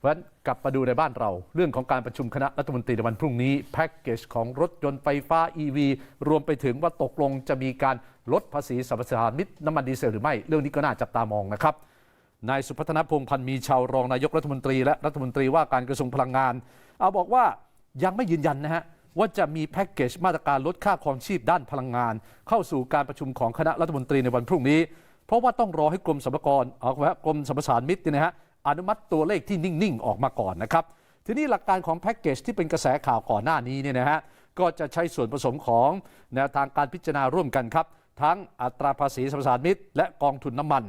เพราะฉะนั้นกลับมาดูในบ้านเราเรื่องของการประชุมคณะรัฐมนตรีในวันพรุ่งนี้ แพ็กเกจของรถยนต์ไฟฟ้า EV รวมไปถึงว่าตกลงจะมีการลดภาษีสรรพสามิตน้ำมันดีเซลหรือไม่ เรื่องนี้ก็น่าจับตามองนะครับนายสุพัฒนพงพันธ์มีชาวรองนายกรัฐมนตรี และรัฐมนตรีว่าการกระทรวงพลังงาน เอาบอกว่ายังไม่ยืนยันนะฮะว่าจะมีแพ็กเกจมาตรการลดค่าครองชีพด้านพลังงาน เข้าสู่การประชุมของคณะรัฐมนตรีในวันพรุ่งนี้ เพราะว่าต้องรอให้กรมสรรพากรเอาไว้กรมสรรพสานมิตรเนี่ยนะฮะ อนุมัติตัวเลขที่นิ่ง ๆ ออกมาก่อนนะครับ ทีนี้หลักการของแพ็กเกจที่เป็นกระแสข่าวก่อนหน้านี้เนี่ยนะฮะก็จะใช้ส่วนผสมของแนวทางการพิจารณาร่วมกันครับ ทั้งอัตราภาษีสรรพสามิตรและกองทุนน้ำมัน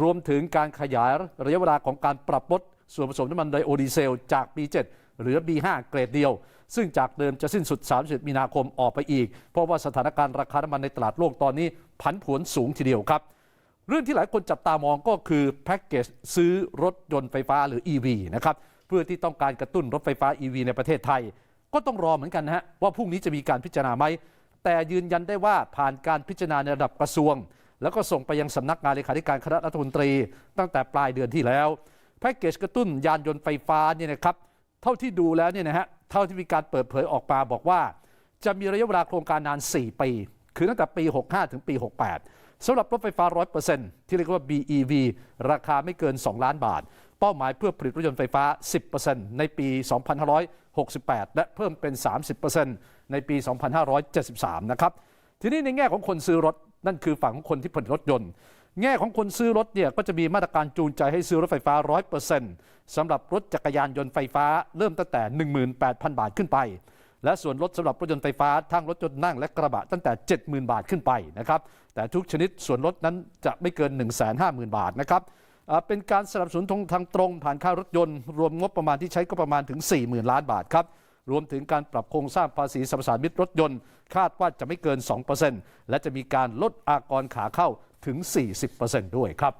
รวมถึงการขยายระยะเวลาของการปรับลดส่วนผสมน้ำมันไดโอดีเซล จาก B7 เหลือ B5 เกรดเดียว ซึ่งจากเดิมจะสิ้นสุด 30 มีนาคมออกไปอีก เพราะว่าสถานการณ์ราคาน้ำมันในตลาดโลกตอนนี้ผันผวนสูงทีเดียวครับ เรื่องที่หลายคนจับตามองก็คือแพ็กเกจซื้อรถยนต์ไฟฟ้าหรือ EV นะครับเพื่อที่ต้องการกระตุ้นรถไฟฟ้า EV ในประเทศไทย ก็ต้องรอเหมือนกันนะฮะว่าพรุ่งนี้จะมีการพิจารณาไหมแต่ยืนยันได้ว่าผ่านการพิจารณาในระดับกระทรวง แล้วก็ส่งไปยังสำนักงานเลขาธิการคณะรัฐมนตรี ตั้งแต่ปลายเดือนที่แล้วแพ็กเกจกระตุ้นยานยนต์ไฟฟ้าเนี่ยนะครับเท่าที่ดูแล้วเนี่ยนะฮะเท่าที่มีการเปิดเผยออกมาบอกว่า จะมีระยะเวลาโครงการนาน 4 ปี คือตั้งแต่ปี 65 ถึงปี 68สำหรับรถไฟฟ้า 100%ที่เรียกว่า BEV ราคาไม่เกิน 2 ล้านบาท เป้าหมายเพื่อผลิตรถยนต์ไฟฟ้า 10%ในปี 2568 และเพิ่มเป็น 30%ในปี 2573 นะครับ ทีนี้ในแง่ของคนซื้อรถนั่นคือฝั่งของคนที่ผลิตรถยนต์ แง่ของคนซื้อรถเนี่ยก็จะมีมาตรการจูงใจให้ซื้อรถไฟฟ้า 100%สำหรับรถจักรยานยนต์ไฟฟ้าเริ่มตั้งแต่ 18,000 บาทขึ้นไป และส่วนลดสำหรับรถยนต์ไฟฟ้าทั้งรถยนต์นั่งและกระบะตั้งแต่ 70,000 บาทขึ้นไปนะครับแต่ทุกชนิดส่วนลดนั้นจะไม่เกิน 150,000 บาทนะครับเป็นการสนับสนุนทางตรงผ่านค่ารถยนต์ รวมงบประมาณที่ใช้ก็ประมาณถึง 40,000 ล้านบาทครับรวมถึงการปรับโครงสร้างภาษีสรรพสามิตรถยนต์ คาดว่าจะไม่เกิน 2%และจะมีการลดอากรขาเข้าถึง 40%ด้วยครับ